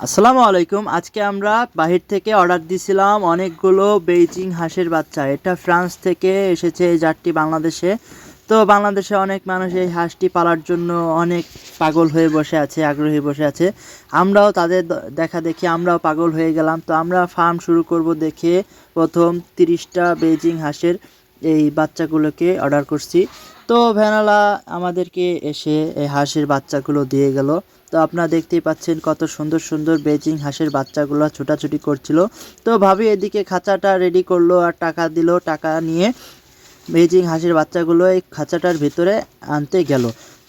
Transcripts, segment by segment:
আসসালামু আলাইকুম। আজকে আমরা বাহির থেকে অর্ডার দিছিলাম অনেকগুলো বেইজিং হাঁসের বাচ্চা। এটা ফ্রান্স থেকে এসেছে এই জাতটি বাংলাদেশে। তো বাংলাদেশে অনেক মানুষ এই হাঁসটি পালার জন্য অনেক পাগল হয়ে বসে আছে, আগ্রহী বসে আছে। আমরাও তাদের দেখা দেখি, আমরাও পাগল হয়ে গেলাম। তো আমরা ফার্ম শুরু করব দেখে প্রথম তিরিশটা বেইজিং হাঁসের এই বাচ্চাগুলোকে অর্ডার করছি। তো ভ্যানালা আমাদেরকে এসে এই হাঁসের বাচ্চাগুলো দিয়ে গেল। তো আপনারা দেখতেই পাচ্ছেন কত সুন্দর সুন্দর বেজিং হাঁসের বাচ্চাগুলো ছোটাছুটি করছিল। তো ভাবি এদিকে খাঁচাটা রেডি করল আর টাকা দিল, টাকা নিয়ে বেজিং হাঁসের বাচ্চাগুলো এই খাঁচাটার ভিতরে আনতে গেল।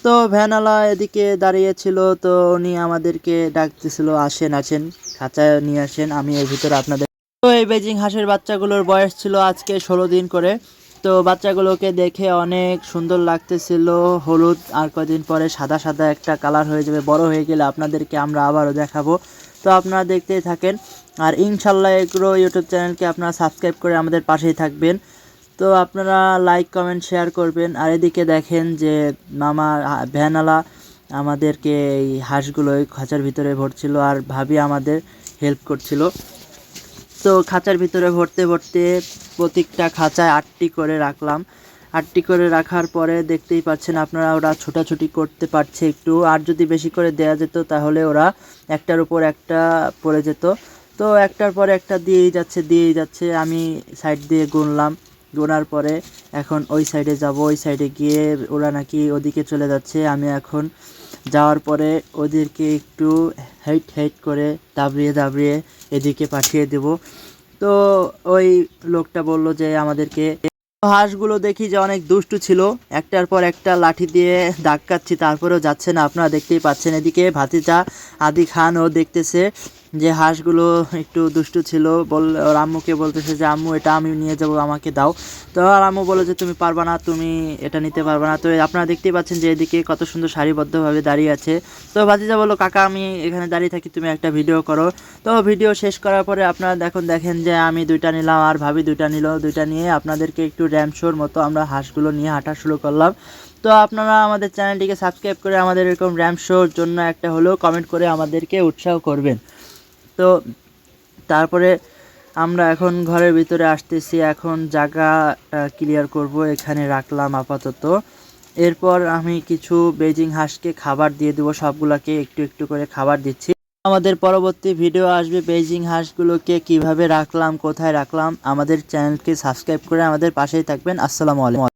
তো ভ্যানালা এদিকে দাঁড়িয়েছিল, তো উনি আমাদেরকে ডাকতেছিল, আসেন আসেন খাঁচায় নিয়ে আসেন, আমি এর ভিতরে আপনাদের তো এই বেজিং হাঁসের বাচ্চাগুলোর বয়স ছিল আজকে ষোলো দিন করে। তো বাচ্চাগুলোকে দেখে অনেক সুন্দর লাগতেছিল। হলুদ আর কদিন পরে সাদা সাদা একটা কালার হয়ে যাবে, বড় হয়ে গেলে আপনাদেরকে আমরা আবারও দেখাবো। তো আপনারা দেখতেই থাকেন। আর ইনশাল্লাহ এগুলো ইউটিউব চ্যানেলকে আপনারা সাবস্ক্রাইব করে আমাদের পাশেই থাকবেন। তো আপনারা লাইক, কমেন্ট, শেয়ার করবেন। আর এদিকে দেখেন যে মামা ভ্যানালা আমাদেরকে এই হাঁসগুলো খাঁচার ভিতরে ভরছিল আর ভাবি আমাদের হেল্প করছিল। তো খাঁচার ভিতরে ভরতে ভরতে প্রত্যেকটা খাঁচায় আটটি করে রাখলাম। আটটি করে রাখার পরে দেখতেই পাচ্ছেন আপনারা ওরা ছোটাছুটি করতে পারছে একটু। আর যদি বেশি করে দেয়া যেত তাহলে ওরা একটার উপর একটা পড়ে যেত। তো একটার পর একটা দিয়েই যাচ্ছে দিয়েই যাচ্ছে। আমি সাইড দিয়ে গুনলাম। গোনার পরে এখন ওই সাইডে যাব। ওই সাইডে গিয়ে ওরা নাকি ওদিকে চলে যাচ্ছে। আমি এখন যাওয়ার পরে ওদেরকে একটু হেট হেট করে দাবড়িয়ে দাবড়িয়ে এদিকে পাঠিয়ে দেব। তো ওই লোকটা বলল যে আমাদেরকে হাঁসগুলো দেখি যে অনেক দুষ্টু ছিল। একটার পর একটা লাঠি দিয়ে ধাক্কাচ্ছি, তারপরেও যাচ্ছে না। আপনারা দেখতেই পাচ্ছেন এদিকে ভাতিজা আদি খান ও দেখতেছে। যে হাঁসগুলো একটু দুষ্টু ছিল, বল ওর আম্মুকে বলতেছে যে, আম্মু, এটা আমি নিয়ে যাব, আমাকে দাও। তো আর আম্মু বলে যে, তুমি পারবা না, তুমি এটা নিতে পারবা না। তো আপনারা দেখতেই পাচ্ছেন যে, এদিকে কত সুন্দর সারিবদ্ধভাবে দাঁড়িয়ে আছে। তো ভাতিজা বলল, কাকা, আমি এখানে দাঁড়িয়ে থাকি, তুমি একটা ভিডিও করো। তো ভিডিও শেষ করার পরে আপনারা দেখুন, দেখেন যে, আমি দুইটা নিলাম, আর ভাবি দুইটা নিল। দুইটা নিয়ে আপনাদেরকে একটু র্যাম শোর মতো আমরা হাঁসগুলো নিয়ে হাঁটা শুরু করলাম। তো আপনারা আমাদের চ্যানেলটিকে সাবস্ক্রাইব করে আমাদের এরকম র্যাম শোর জন্য একটা হলেও কমেন্ট করে আমাদেরকে উৎসাহ করবেন। তো তারপরে আমরা এখন ঘরের ভিতরে আসতেছি, এখন জায়গা ক্লিয়ার করব, এখানে রাখলাম আপাতত। এরপর আমি কিছু বেজিং হাঁসকে খাবার দিয়ে দেবো, সবগুলোকে একটু একটু করে খাবার দিচ্ছি। আমাদের পরবর্তী ভিডিও আসবে বেজিং হাঁসগুলোকে কীভাবে রাখলাম, কোথায় রাখলাম। আমাদের চ্যানেলকে সাবস্ক্রাইব করে আমাদের পাশেই থাকবেন। আসসালামু আলাইকুম।